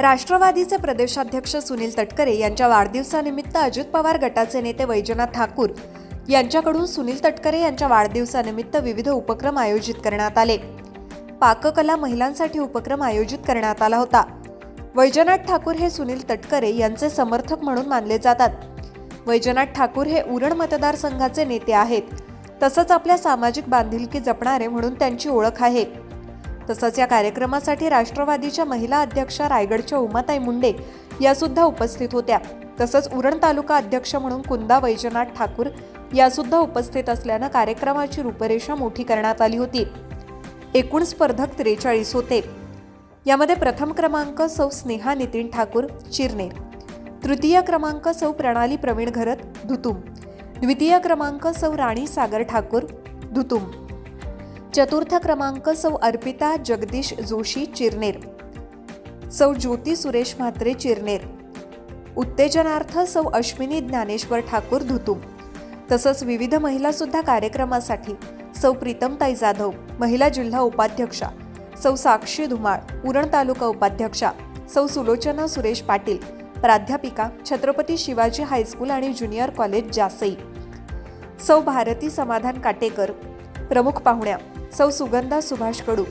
राष्ट्रवादीचे प्रदेशाध्यक्ष सुनील तटकरे यांच्या वाढदिवसानिमित्त अजित पवार गटाचे नेते वैजनाथ ठाकूर यांच्याकडून सुनील तटकरे यांच्या वाढदिवसानिमित्त विविध उपक्रम आयोजित करण्यात आले. पाककला महिलांसाठी उपक्रम आयोजित करण्यात आला होता. वैजनाथ ठाकूर हे सुनील तटकरे यांचे समर्थक म्हणून मानले जातात. वैजनाथ ठाकूर हे उरण मतदारसंघाचे नेते आहेत. तसंच आपल्या सामाजिक बांधिलकी जपणारे म्हणून त्यांची ओळख आहे. तसंच या कार्यक्रमासाठी राष्ट्रवादीच्या महिला अध्यक्षा रायगडच्या उमाताई मुंडे या सुद्धा उपस्थित होत्या. तसंच उरण तालुका अध्यक्ष म्हणून कुंदा वैजनाथ ठाकूर या सुद्धा उपस्थित असल्यानं कार्यक्रमाची रूपरेषा मोठी करण्यात आली होती. एकूण स्पर्धक त्रेचाळीस होते. यामध्ये प्रथम क्रमांक सौ स्नेहा नितीन ठाकूर चिरनेर तृतीय क्रमांक सौ प्रणाली प्रवीण घरत धुतुम. द्वितीय क्रमांक सौ राणी सागर ठाकूर धुतुम. चतुर्थ क्रमांक सौ अर्पिता जगदीश जोशी चिरनेर. सौ ज्योती सुरेश म्हात्रे चिरनेर. उत्तेजनार्थ सौ अश्विनी ज्ञानेश्वर ठाकूर धुतुम. तसंच विविध महिलासुद्धा कार्यक्रमासाठी सौ प्रीतमताई जाधव महिला जिल्हा उपाध्यक्षा सौ साक्षी धुमाळ उरण तालुका उपाध्यक्षा सौ सुलोचना सुरेश पाटील प्राध्यापिका छत्रपती शिवाजी हायस्कूल आणि ज्युनियर कॉलेज जासई. सौ भारती समाधान काटेकर प्रमुख पाहुण्या सौ सुगंधा सुभाष कडू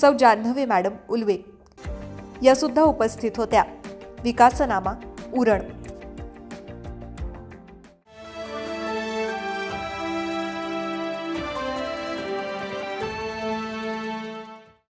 सौ जान्हवी मॅडम उल्वे. यासुद्धा उपस्थित होत्या. विकासनामा उरण.